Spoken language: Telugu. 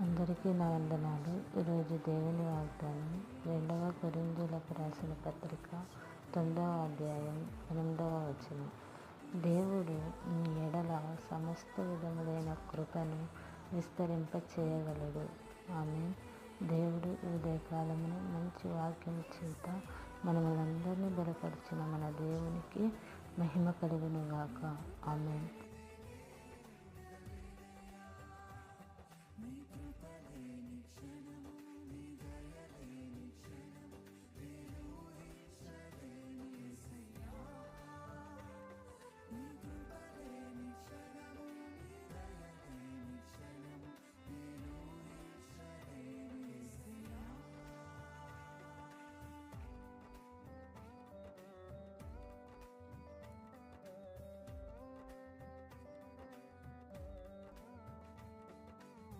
అందరికీ నా వందనాలు. ఈరోజు దేవుని వాగ్దానం రెండవ కొరిందులకు రాసిన పత్రిక తొమ్మిదవ అధ్యాయం ఎనిమిదవ వచనం. దేవుడు నీ ఎడల సమస్త విధములైన కృపను విస్తరింప చేయగలడు ఆమె దేవుడు ఉదయకాలమున మంచి వాక్యం చేత మనమందరినీ బలపరిచిన మన దేవునికి మహిమ కలుగునుగాక. ఆమె